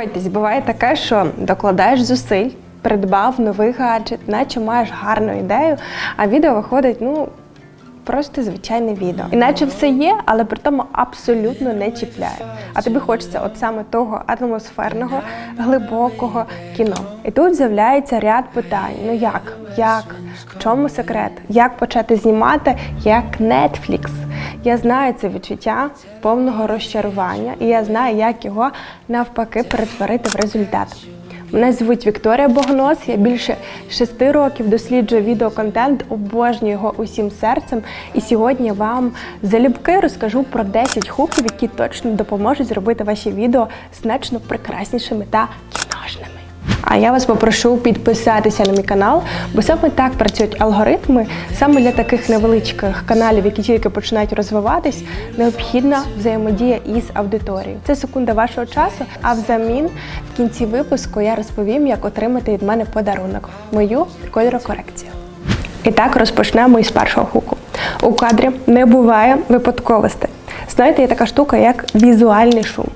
Погодьтесь, буває таке, що докладаєш зусиль, придбав новий гаджет, наче маєш гарну ідею, а відео виходить, ну. Просто звичайне відео. Іначе все є, але при тому абсолютно не чіпляє. А тобі хочеться от саме того атмосферного, глибокого кіно. І тут з'являється ряд питань: ну як, як, в чому секрет, як почати знімати як Netflix. Я знаю це відчуття повного розчарування, і я знаю, як його навпаки перетворити в результат. Мене звуть Вікторія Богонос. Я більше шести років досліджую відеоконтент, обожнюю його усім серцем. І сьогодні вам залюбки розкажу про 10 хуків, які точно допоможуть зробити ваші відео значно прекраснішими та кіношними. А я вас попрошу підписатися на мій канал, бо саме так працюють алгоритми. Саме для таких невеличких каналів, які тільки починають розвиватись, необхідна взаємодія із аудиторією. Це секунда вашого часу. А взамін в кінці випуску я розповім, як отримати від мене подарунок мою кольорокорекцію. І так розпочнемо із першого хуку. У кадрі не буває випадковостей. Знаєте, є така штука, як візуальний шум.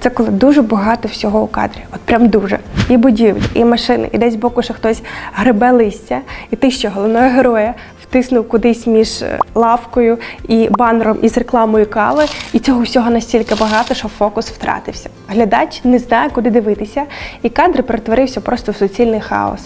Це коли дуже багато всього у кадрі, от прям дуже. І будівлі, і машини, і десь боку ще хтось гребе листя, і ти що головного героя втиснув кудись між е, лавкою і банером із рекламою кави, і цього всього настільки багато, що фокус втратився. Глядач не знає, куди дивитися, і кадр перетворився просто в суцільний хаос.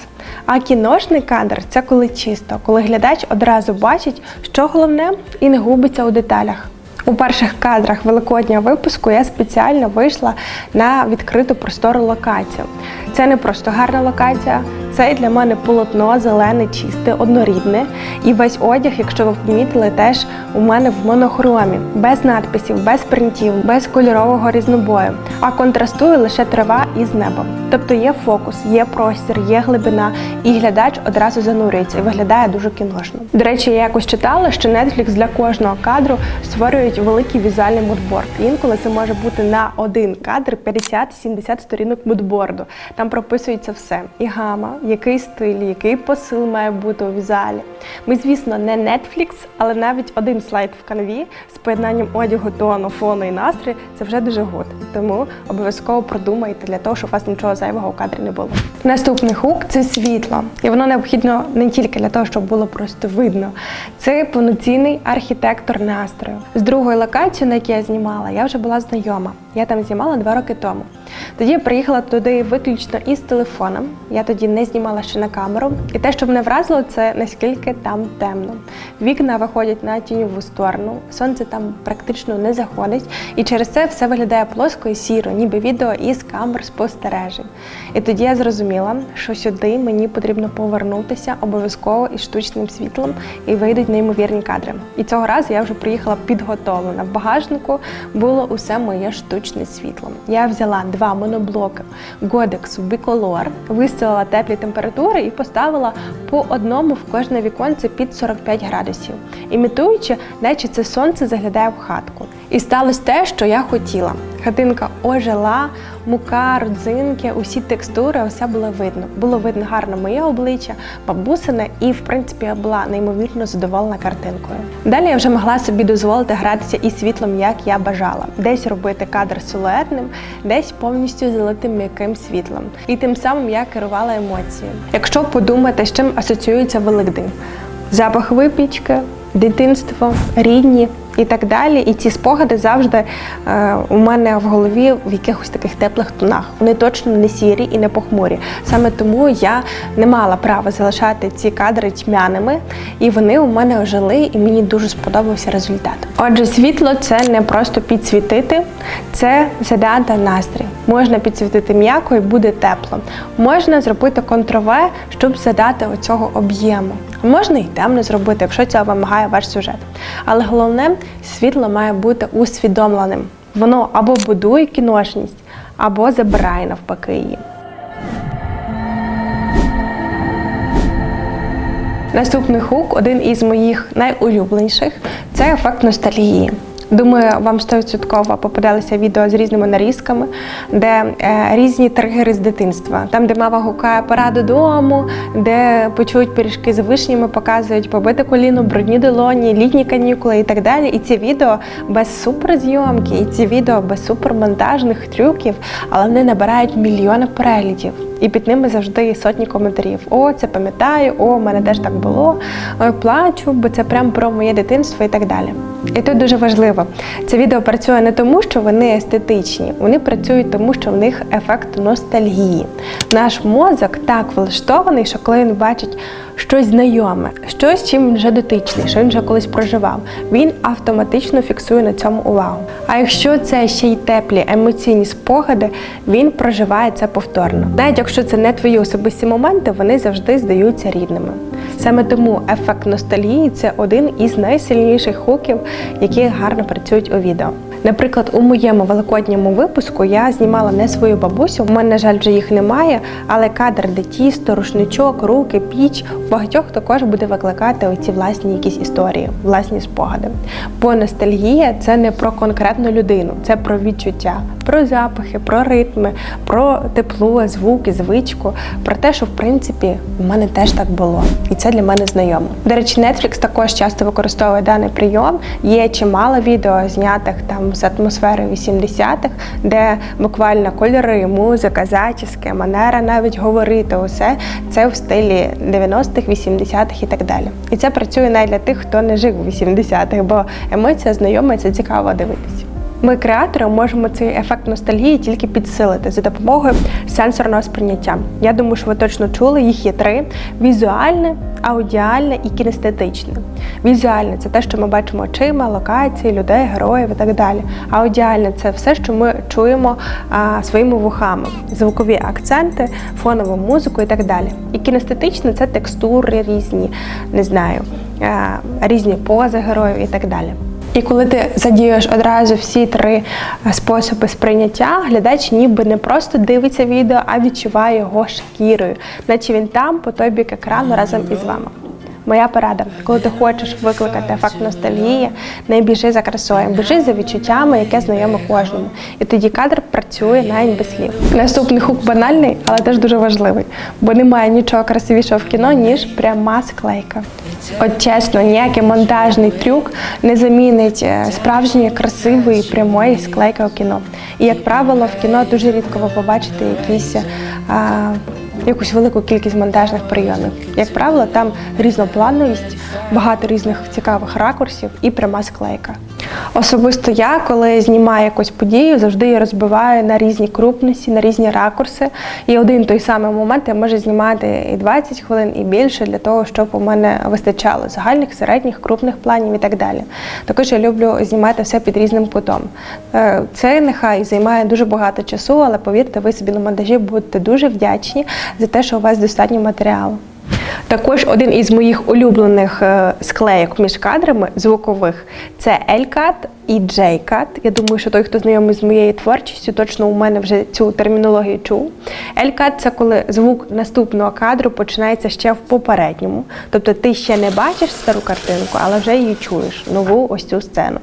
А кіношний кадр це коли чисто, коли глядач одразу бачить, що головне, і не губиться у деталях. У перших кадрах великоднього випуску я спеціально вийшла на відкриту простору локацію. Це не просто гарна локація, це для мене полотно зелене, чисте, однорідне. І весь одяг, якщо ви помітили, теж у мене в монохромі, без надписів, без принтів, без кольорового різнобою. А контрастує лише трава із небом. Тобто є фокус, є простір, є глибина, і глядач одразу занурюється і виглядає дуже кіношно. До речі, я якось читала, що Netflix для кожного кадру створюють великий візуальний мудборд. Інколи це може бути на один кадр 50-70 сторінок мудборду. Там прописується все: і гама, який стиль, який посил має бути у візуалі. Ми, звісно, не Netflix, але навіть один слайд в канві з поєднанням одягу, тону, фону і настрою це вже дуже гуд. Тому обов'язково продумайте для того, щоб у вас нічого зайвого у кадрі не було. Наступний хук це світло, і воно необхідно не тільки для того, щоб було просто видно. Це повноцінний архітектор настрою. З другої локацією, на якій я знімала, я вже була знайома. Я там знімала два роки тому. Тоді я приїхала туди виключно із телефоном. Я тоді не знімала ще на камеру. І те, що мене вразило, це наскільки там темно. Вікна виходять на тіньову сторону, сонце там практично не заходить, і через це все виглядає плоско і сіро, ніби відео із камер спостережень. І тоді я зрозуміла, що сюди мені потрібно повернутися обов'язково із штучним світлом, і вийдуть неймовірні кадри. І цього разу я вже приїхала підготовлена. В багажнику було усе моє штучне світло. Я взяла два моноблоки Godex Bicolor, виставила теплі температури і поставила по одному в кожне віконце під 45 градусів, імітуючи, наче це сонце заглядає в хатку. І сталося те, що я хотіла. Хатинка ожила, мука, родзинки, усі текстури, все було видно. Було видно гарно моє обличчя, бабусине, і в принципі я була неймовірно задоволена картинкою. Далі я вже могла собі дозволити гратися із світлом, як я бажала, десь робити кадр силуетним, десь повністю залитим м'яким світлом. І тим самим я керувала емоцією. Якщо подумати, з чим асоціюється Великдень, запах випічки, дитинство, рідні і так далі. І ці спогади завжди е, у мене в голові в якихось таких теплих тонах. Вони точно не сірі і не похмурі. Саме тому я не мала права залишати ці кадри тьмяними, і вони у мене ожили, і мені дуже сподобався результат. Отже, світло це не просто підсвітити, це задати настрій. Можна підсвітити м'яко і буде тепло. Можна зробити контрове, щоб задати оцього об'єму. Можна і темно зробити, якщо цього вимагає ваш сюжет. Але головне, світло має бути усвідомленим. Воно або будує кіношність, або забирає навпаки її. Наступний хук, один із моїх найулюбленіших, це ефект ностальгії. Думаю, вам 100% попадалися відео з різними нарізками, де е, різні тригери з дитинства. Там, де мама гукає пора додому, де почують пиріжки з вишнями, показують побите коліно, брудні долоні, літні канікули і так далі. І ці відео без суперзйомки, і ці відео без супермонтажних трюків, але вони набирають мільйони переглядів. І під ними завжди сотні коментарів. О, це пам'ятаю, о, в мене теж так було. Ой, плачу, бо це прям про моє дитинство і так далі. І тут дуже важливо, це відео працює не тому, що вони естетичні, вони працюють тому, що в них ефект ностальгії. Наш мозок так влаштований, що коли він бачить щось знайоме, щось, чим вже дотичний, що він вже колись проживав, він автоматично фіксує на цьому увагу. А якщо це ще й теплі емоційні спогади, він проживає це повторно. Навіть якщо це не твої особисті моменти, вони завжди здаються рідними. Саме тому ефект ностальгії це один із найсильніших хуків, які гарно працюють у відео. Наприклад, у моєму великодньому випуску я знімала не свою бабусю. У мене, на жаль, вже їх немає, але кадр, де тісто, рушничок, руки, піч у багатьох також буде викликати оці власні якісь історії, власні спогади. Бо ностальгія це не про конкретну людину, це про відчуття, про запахи, про ритми, про тепло, звуки, звичку, про те, що в принципі в мене теж так було, і це для мене знайомо. До речі, Netflix також часто використовує даний прийом. Є чимало відео знятих там з атмосфери 80-х, де буквально кольори, музика, зачіски, манера навіть говорити, усе це в стилі 90-х, 80-х і так далі. І це працює навіть для тих, хто не жив у 80-х, бо емоція знайома, і це цікаво дивитися. Ми, креатори, можемо цей ефект ностальгії тільки підсилити за допомогою сенсорного сприйняття. Я думаю, що ви точно чули, їх є три: візуальне, аудіальне і кінестетичне. Візуальне це те, що ми бачимо очима, локації, людей, героїв і так далі. Аудіальне це все, що ми чуємо а, своїми вухами, звукові акценти, фонову музику і так далі. І кінестетичне це текстури різні, не знаю, а, різні пози героїв і так далі. І коли ти задієш одразу всі три способи сприйняття, глядач ніби не просто дивиться відео, а відчуває його шкірою, наче він там по той бік екрану разом із вами. Моя порада, коли ти хочеш викликати ефект ностальгії, не біжи за красою, біжи за відчуттями, яке знайоме кожному. І тоді кадр працює навіть без слів. Наступний хук банальний, але теж дуже важливий, бо немає нічого красивішого в кіно, ніж пряма склейка. От чесно, ніякий монтажний трюк не замінить е, справжньої красивої прямої склейки у кіно. І як правило, в кіно дуже рідко ви побачите якісь. А, Якусь велику кількість монтажних прийомів. Як правило, там різноплановість, багато різних цікавих ракурсів і пряма склейка. Особисто я, коли знімаю якусь подію, завжди її розбиваю на різні крупності, на різні ракурси. І один той самий момент я можу знімати і 20 хвилин, і більше для того, щоб у мене вистачало загальних, середніх, крупних планів і так далі. Також я люблю знімати все під різним кутом. Е, Це нехай займає дуже багато часу, але повірте, ви собі на монтажі будете дуже вдячні за те, що у вас достатньо матеріалу. Також один із моїх улюблених е, склейок між кадрами звукових це L-Cut і J-Cut. Я думаю, що той, хто знайомий з моєю творчістю, точно у мене вже цю термінологію чув. L-Cut – це коли звук наступного кадру починається ще в попередньому. Тобто ти ще не бачиш стару картинку, але вже її чуєш, нову ось цю сцену.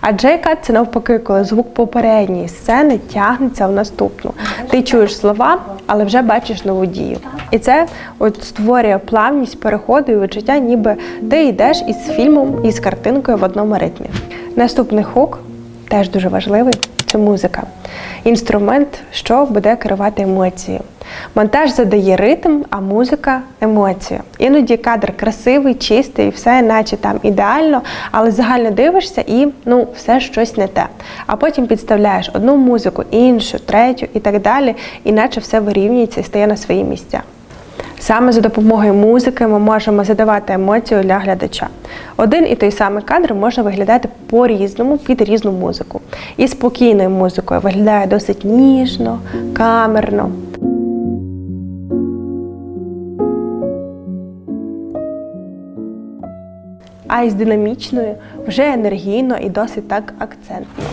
А J-Cut – це навпаки, коли звук попередньої сцени тягнеться в наступну. Ти чуєш слова, але вже бачиш нову дію. І це от створює плавність переходу і відчуття, ніби ти йдеш із фільмом і з картинкою в одному ритмі. Наступний хук теж дуже важливий це музика. Інструмент, що буде керувати емоцією. Монтаж задає ритм, а музика емоцію. Іноді кадр красивий, чистий, все наче там ідеально, але загально дивишся і ну, все щось не те. А потім підставляєш одну музику, іншу, третю і так далі, іначе все вирівнюється і стає на свої місця. Саме за допомогою музики ми можемо задавати емоцію для глядача. Один і той самий кадр може виглядати по-різному під різну музику. І спокійною музикою виглядає досить ніжно, камерно. А із динамічною вже енергійно і досить так акцентно.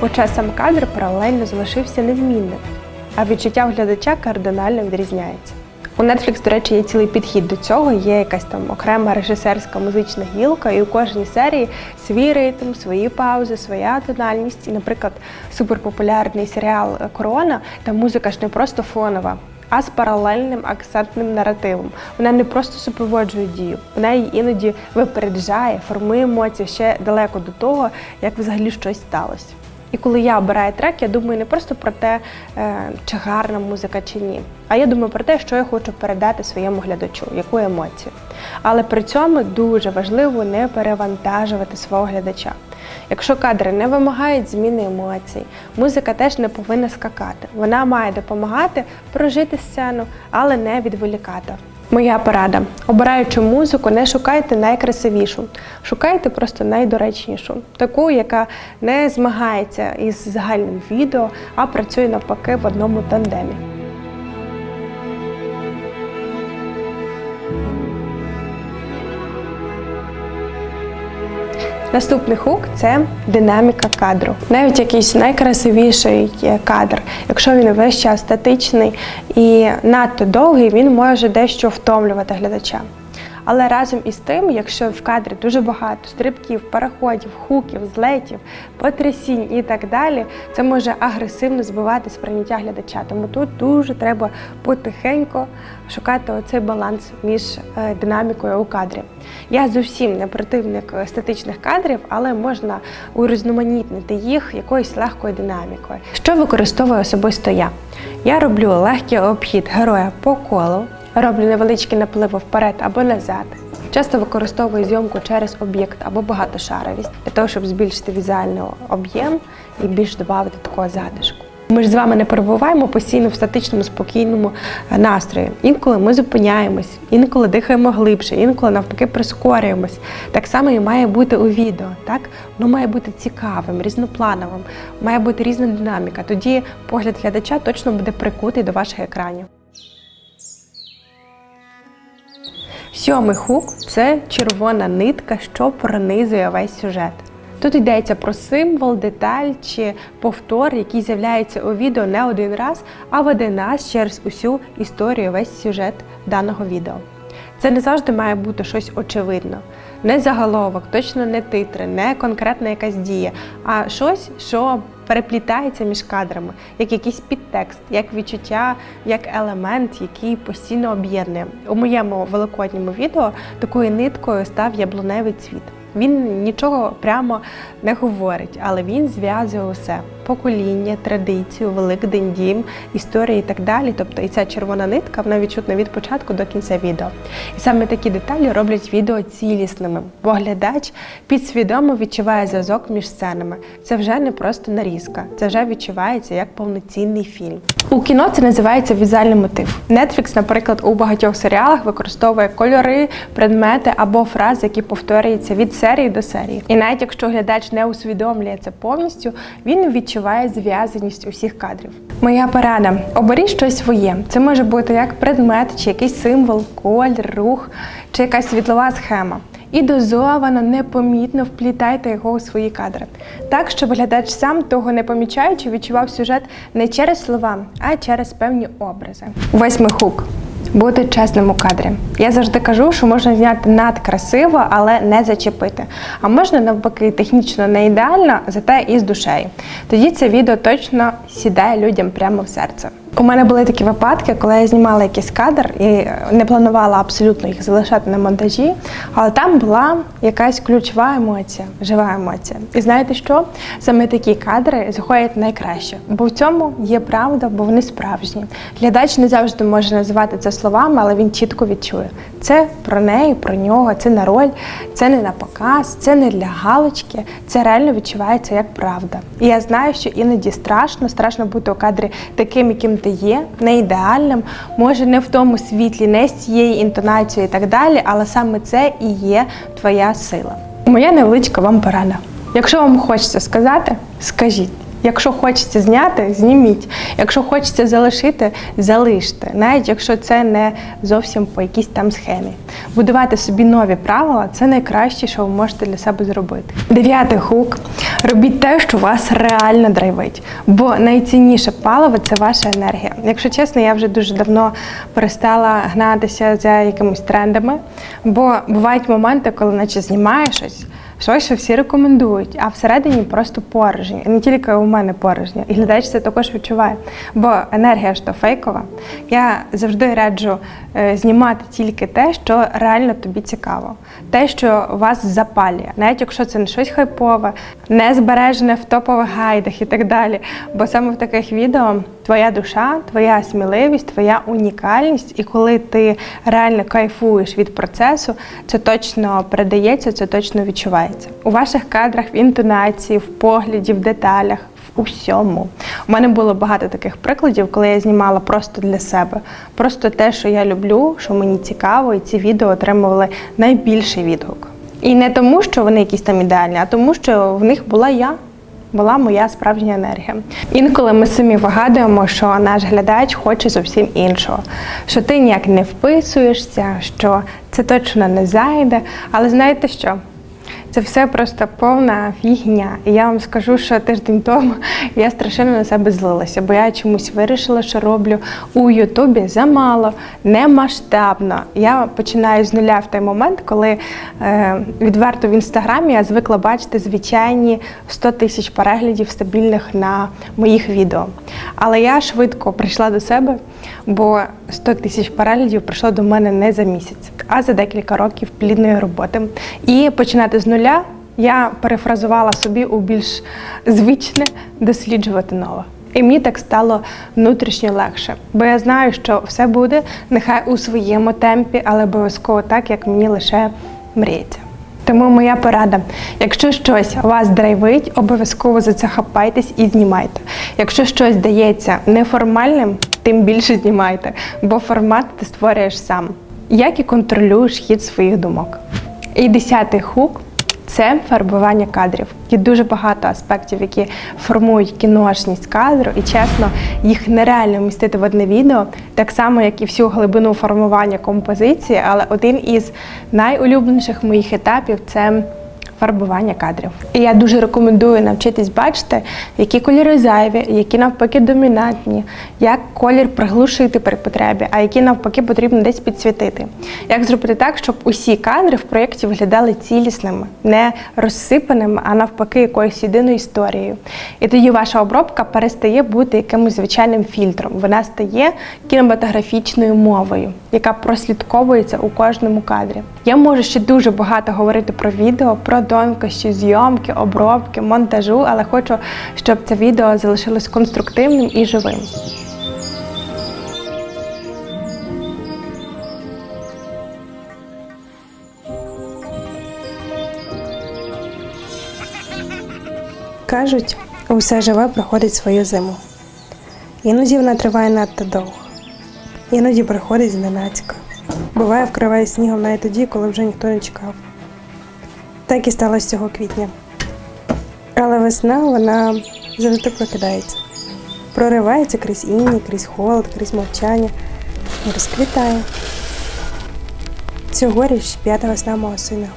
Хоча сам кадр паралельно залишився незмінним. а відчуття глядача кардинально відрізняється. У Netflix, до речі, є цілий підхід до цього. Є якась там окрема режисерська музична гілка, і у кожній серії свій ритм, свої паузи, своя тональність. І, наприклад, суперпопулярний серіал Корона, там музика ж не просто фонова. А з паралельним акцентним наративом. Вона не просто супроводжує дію, вона її іноді випереджає, формує емоції ще далеко до того, як взагалі щось сталося. І коли я обираю трек, я думаю не просто про те, е, чи гарна музика чи ні, а я думаю про те, що я хочу передати своєму глядачу, яку емоцію. Але при цьому дуже важливо не перевантажувати свого глядача. Якщо кадри не вимагають зміни емоцій, музика теж не повинна скакати. Вона має допомагати прожити сцену, але не відволікати. Моя порада: обираючи музику, не шукайте найкрасивішу, шукайте просто найдоречнішу, таку, яка не змагається із загальним відео, а працює навпаки в одному тандемі. Наступний хук це динаміка кадру. Навіть якийсь найкрасивіший кадр, якщо він весь час статичний і надто довгий, він може дещо втомлювати глядача. Але разом із тим, якщо в кадрі дуже багато стрибків, переходів, хуків, злетів, потрясінь і так далі, це може агресивно збивати сприйняття глядача. Тому тут дуже треба потихеньку шукати оцей баланс між е, динамікою у кадрі. Я зовсім не противник статичних кадрів, але можна урізноманітнити їх якоюсь легкою динамікою. Що використовую особисто я? Я роблю легкий обхід героя по колу. Роблю невеличкі напливи вперед або назад. Часто використовую зйомку через об'єкт або багатошаровість для того, щоб збільшити візуальний об'єм і більш додати такого затишку. Ми ж з вами не перебуваємо постійно в статичному спокійному е, настрої. Інколи ми зупиняємось, інколи дихаємо глибше, інколи навпаки прискорюємось. Так само і має бути у відео. Так воно має бути цікавим, різноплановим, має бути різна динаміка. Тоді погляд глядача точно буде прикутий до ваших екранів. Сьомий хук це червона нитка, що пронизує весь сюжет. Тут йдеться про символ, деталь чи повтор, який з'являється у відео не один раз, а веде нас через усю історію, весь сюжет даного відео. Це не завжди має бути щось очевидно. Не заголовок, точно не титри, не конкретна якась дія, а щось, що переплітається між кадрами, як якийсь підтекст, як відчуття, як елемент, який постійно об'єднує. У моєму великодньому відео такою ниткою став яблуневий цвіт. Він нічого прямо не говорить, але він зв'язує усе покоління, традицію, великдень, дім, історії і так далі. Тобто і ця червона нитка вона відчутна від початку до кінця відео. І саме такі деталі роблять відео цілісними, бо глядач підсвідомо відчуває зв'язок між сценами. Це вже не просто нарізка, це вже відчувається як повноцінний фільм. У кіно це називається візуальний мотив. Netflix, наприклад, у багатьох серіалах використовує кольори, предмети або фрази, які повторюються від серії до серії. І навіть якщо глядач не усвідомлює це повністю, він відчуває зв'язаність усіх кадрів. Моя порада: оберіть щось своє. Це може бути як предмет, чи якийсь символ, колір, рух, чи якась світлова схема. І дозовано, непомітно вплітайте його у свої кадри. Так, щоб глядач сам того не помічаючи, відчував сюжет не через слова, а через певні образи. Восьмий хук. Бути чесним у кадрі. Я завжди кажу, що можна зняти надкрасиво, але не зачепити. А можна навпаки технічно не ідеально, зате і з душею. Тоді це відео точно сідає людям прямо в серце. У мене були такі випадки, коли я знімала якийсь кадр і не планувала абсолютно їх залишати на монтажі, але там була якась ключова емоція, жива емоція. І знаєте що? Саме такі кадри заходять найкраще, бо в цьому є правда, бо вони справжні. Глядач не завжди може називати це словами, але він чітко відчує. Це про неї, про нього, це на роль, це не на показ, це не для галочки, це реально відчувається як правда. І я знаю, що іноді страшно, страшно бути у кадрі таким, яким ти є, не ідеальним, може не в тому світлі, не з цією інтонацією і так далі, але саме це і є твоя сила. Моя невеличка вам порада. Якщо вам хочеться сказати, скажіть. Якщо хочеться зняти, зніміть. Якщо хочеться залишити, залиште, навіть якщо це не зовсім по якійсь там схемі. Будувати собі нові правила це найкраще, що ви можете для себе зробити. Дев'ятий хук. Робіть те, що вас реально драйвить. Бо найцінніше паливо це ваша енергія. Якщо чесно, я вже дуже давно перестала гнатися за якимись трендами, бо бувають моменти, коли наче знімаєш щось. Щось, що всі рекомендують, а всередині просто порожні. Не тільки у мене порожні. І глядач це також відчуває. Бо енергія ж то фейкова. Я завжди раджу е, знімати тільки те, що реально тобі цікаво, те, що вас запалює, навіть якщо це не щось хайпове, не збережене в топових гайдах і так далі. Бо саме в таких відео твоя душа, твоя сміливість, твоя унікальність, і коли ти реально кайфуєш від процесу, це точно передається, це точно відчувається. У ваших кадрах в інтонації, в погляді, в деталях. в Усьому у мене було багато таких прикладів, коли я знімала просто для себе, просто те, що я люблю, що мені цікаво, і ці відео отримували найбільший відгук. І не тому, що вони якісь там ідеальні, а тому, що в них була я була моя справжня енергія. Інколи ми самі вигадуємо, що наш глядач хоче зовсім іншого, що ти ніяк не вписуєшся, що це точно не зайде. Але знаєте що? Це все просто повна фігня. І я вам скажу, що тиждень тому я страшенно на себе злилася, бо я чомусь вирішила, що роблю у Ютубі замало, не масштабно. Я починаю з нуля в той момент, коли е, відверто в інстаграмі я звикла бачити звичайні 100 тисяч переглядів стабільних на моїх відео. Але я швидко прийшла до себе, бо 100 тисяч переглядів прийшло до мене не за місяць, а за декілька років плідної роботи. І починати з нуля я перефразувала собі у більш звичне досліджувати нове. І мені так стало внутрішньо легше, бо я знаю, що все буде нехай у своєму темпі, але обов'язково так, як мені лише мріється. Тому моя порада: якщо щось вас драйвить, обов'язково за це хапайтесь і знімайте. Якщо щось здається неформальним, тим більше знімайте, бо формат ти створюєш сам. Як і контролюєш хід своїх думок. І десятий хук це фарбування кадрів. Є дуже багато аспектів, які формують кіношність кадру, і чесно, їх нереально вмістити в одне відео, так само, як і всю глибину формування композиції. Але один із найулюбленіших моїх етапів це фарбування кадрів. І я дуже рекомендую навчитись бачити, які кольори зайві, які навпаки домінантні, як колір приглушити при потребі, а які навпаки потрібно десь підсвітити. Як зробити так, щоб усі кадри в проєкті виглядали цілісними, не розсипаними, а навпаки, якоюсь єдиною історією. І тоді ваша обробка перестає бути якимось звичайним фільтром. Вона стає кінематографічною мовою, яка прослідковується у кожному кадрі. Я можу ще дуже багато говорити про відео, про тонкощі зйомки, обробки, монтажу, але хочу, щоб це відео залишилось конструктивним і живим. Кажуть, усе живе проходить свою зиму. Іноді вона триває надто довго, іноді приходить зненацька. Буває, вкриває снігом навіть тоді, коли вже ніхто не чекав. Так і сталося цього квітня. Але весна вона завжди прокидається. Проривається крізь інні, крізь холод, крізь мовчання і розквітає. Цьогоріч п'ята весна мого сина,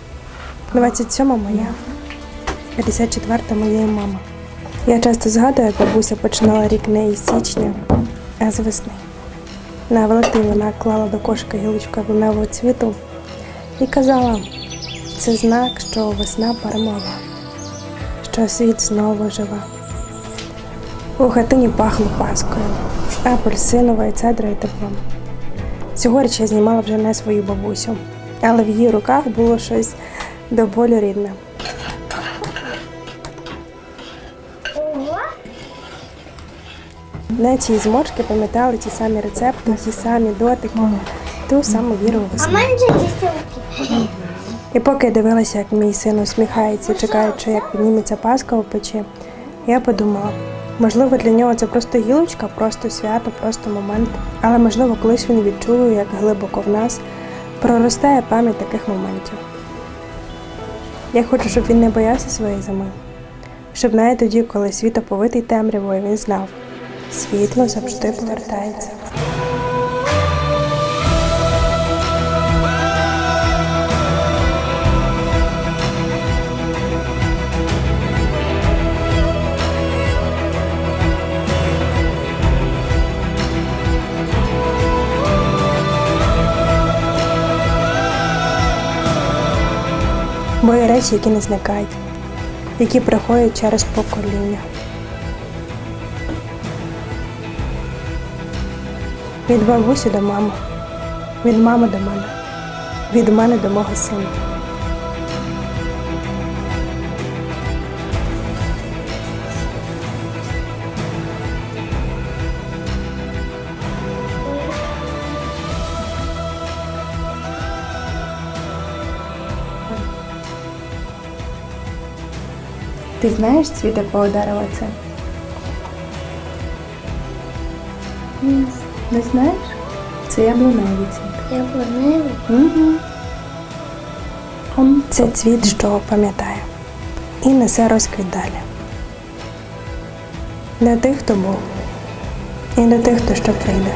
27 моя, 54 моєї мама. Я часто згадую, як бабуся починала рік не із січня, а з весни. На Великдень вона клала до кошика гілочку яблуневого цвіту і казала, це знак, що весна перемогла, що світ знову живе. У хатині пахло паскою, апельсиновою цедрою теплом. Цьогоріч я знімала вже не свою бабусю, але в її руках було щось до болю рідне. Не ці зморшки пам'ятали ті самі рецепти, ті самі дотики, ту саму віру А весну. мене десятки. І поки дивилася, як мій син усміхається, чекаючи, як підніметься паска у печі, я подумала, можливо, для нього це просто гілочка, просто свято, просто момент. Але можливо, колись він відчує, як глибоко в нас проростає пам'ять таких моментів. Я хочу, щоб він не боявся своєї зими, Щоб навіть тоді, коли світ оповитий темрявою, він знав, світло завжди повертається. Бо є речі, які не зникають, які приходять через покоління. Від бабусі до мами, від мами до мене, від мене до мого сина. Ти знаєш цвіт якого дерева це? Не знаєш? Це яблуневий цвіт. Яблуневий. Угу. Це цвіт, що пам'ятає. І несе розквіт далі. Для тих, хто був, і для тих, хто ще прийде.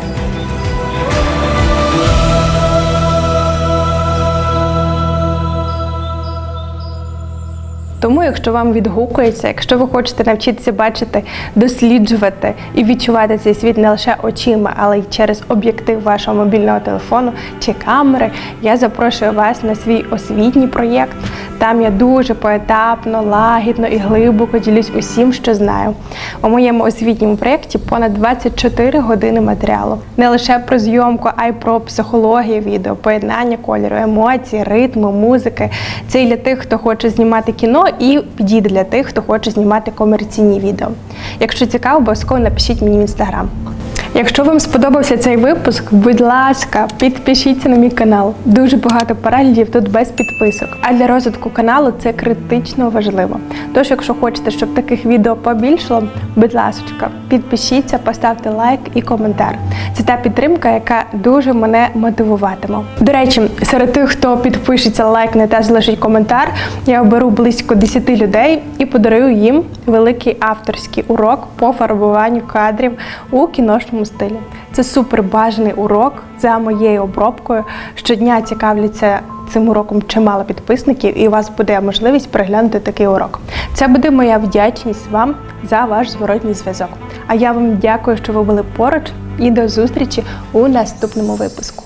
Тому, якщо вам відгукується, якщо ви хочете навчитися бачити, досліджувати і відчувати цей світ не лише очима, але й через об'єктив вашого мобільного телефону чи камери, я запрошую вас на свій освітній проєкт. Там я дуже поетапно, лагідно і глибоко ділюсь усім, що знаю. У моєму освітньому проєкті понад 24 години матеріалу. Не лише про зйомку, а й про психологію відео, поєднання кольору, емоцій, ритму, музики. Це і для тих, хто хоче знімати кіно, і підійде для тих, хто хоче знімати комерційні відео. Якщо цікаво, обов'язково напишіть мені в інстаграм. Якщо вам сподобався цей випуск, будь ласка, підпишіться на мій канал. Дуже багато переглядів тут без підписок. А для розвитку каналу це критично важливо. Тож, якщо хочете, щоб таких відео побільшало, будь ласка, підпишіться, поставте лайк і коментар. Це та підтримка, яка дуже мене мотивуватиме. До речі, серед тих, хто підпишеться, лайкне та залишить коментар, я оберу близько 10 людей і подарую їм великий авторський урок по фарбуванню кадрів у кіношному стилі. Це супер бажаний урок за моєю обробкою. Щодня цікавляться цим уроком чимало підписників, і у вас буде можливість переглянути такий урок. Це буде моя вдячність вам за ваш зворотній зв'язок. А я вам дякую, що ви були поруч, і до зустрічі у наступному випуску.